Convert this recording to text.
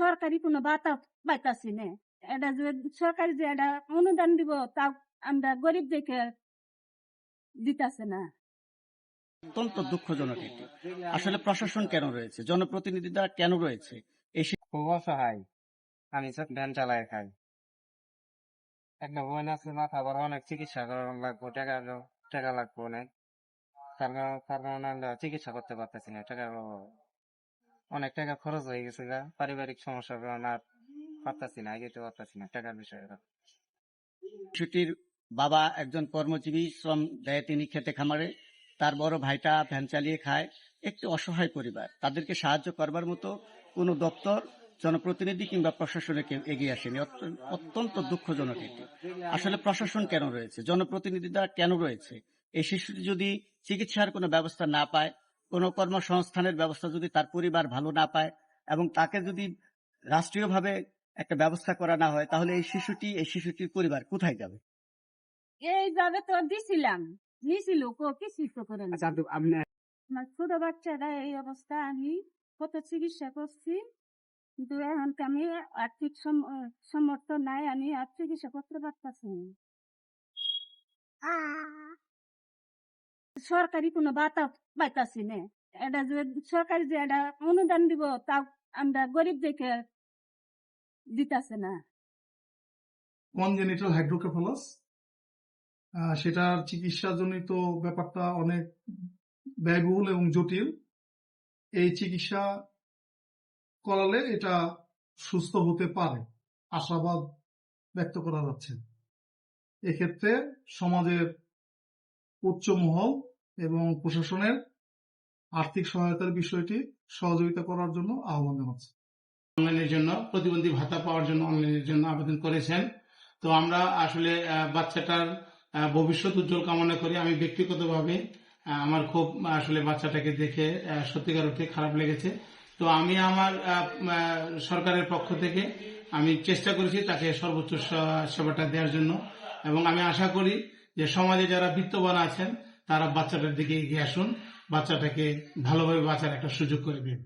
সরকারি কোনো বাতা পাইতাছি না। এটা যে সরকারি যে এটা অনুদান দিব তা আমরা গরিব দেখে দিতাছে না। অত্যন্ত দুঃখজনক এটি। আসলে প্রশাসন কেন রয়েছে? জনপ্রতিনিধিরা কেন রয়েছে? এই খুব অসহায়। আমি সব ভ্যান চালাই খাই। একটা বোন আছে মাথা বড় অনেক চিকিৎসা করার লাগবো টাকা টাকা লাগবো অনেক। তার কারণে চিকিৎসা করতে পারতেছি না অভাবে। অনেক টাকা খরচ হয়ে গেছে গা, পারিবারিক সমস্যার কারণে আর পারতাছি না এগিয়ে পারতাছি না টাকার বিষয়ে শিশুটির বাবা একজন কর্মজীবী শ্রম দেয় তিনি খেতে খামারে, তার বড় ভাইটা ভ্যান চালিয়ে খায়, একটি অসহায় পরিবার। তাদেরকে সাহায্য করবার মতো কোনো দপ্তর, জনপ্রতিনিধি কিংবা প্রশাসনে কেউ এগিয়ে আসেনি। অত্যন্ত দুঃখজনক এটি। আসলে প্রশাসন কেন রয়েছে? জনপ্রতিনিধিরা কেন রয়েছে? এই শিশুটি যদি চিকিৎসার কোনো ব্যবস্থা না পায় কোনো কর্মসংস্থানের ব্যবস্থা যদি তার পরিবার ভালো না পায় এবং তাকে যদি রাষ্ট্রীয়ভাবে একটা ব্যবস্থা করা না হয় তাহলে এই শিশুটি এই শিশুটির পরিবার কোথায় যাবে? এইভাবে তো দিছিলাম। নিছিল কো কিছু তো করে না আচ্ছা আপনি আমার ছোট বাচ্চারা এই অবস্থা আমি কত চিকিৎসা করছি কিন্তু এখন আমি আর্থিক সম- সমর্থ নাই আমি আর চিকিৎসা করতে পারতেছি না। সরকারি কোনো বাতা পাইতাছি না। এটা যে সরকারি যে এটা অনুদান দিব তা আমরা গরিব দেখে দিতাছে না। কনজেনিটাল হাইড্রোকেফালাস সেটার চিকিৎসাজনিত ব্যাপারটা অনেক ব্যয়বহুল এবং জটিল। এই চিকিৎসা করালে এটা সুস্থ হতে পারে, আশাবাদ ব্যক্ত করা যাচ্ছে। এক্ষেত্রে সমাজের উচ্চ মহল এবং প্রশাসনের আর্থিক সহায়তার বিষয়টি সহযোগিতা করার জন্য আহ্বান জানাচ্ছে। অনলাইনের জন্য, প্রতিবন্ধী ভাতা পাওয়ার জন্য অনলাইনের জন্য আবেদন করেছেন। তো আমরা আসলে বাচ্চাটার ভবিষ্যৎ উজ্জ্বল কামনা করি। আমি ব্যক্তিগতভাবে আমার খুব আসলে বাচ্চাটাকে দেখে সত্যিকার অর্থে খারাপ লেগেছে। তো আমি আমার সরকারের পক্ষ থেকে আমি চেষ্টা করেছি তাকে সর্বোচ্চ সেবাটা দেওয়ার জন্য। এবং আমি আশা করি যে সমাজে যারা বিত্তবান আছেন তারা বাচ্চাটার দিকে এগিয়ে আসুন বাচ্চাটাকে ভালোভাবে বাঁচার একটা সুযোগ করে দিন।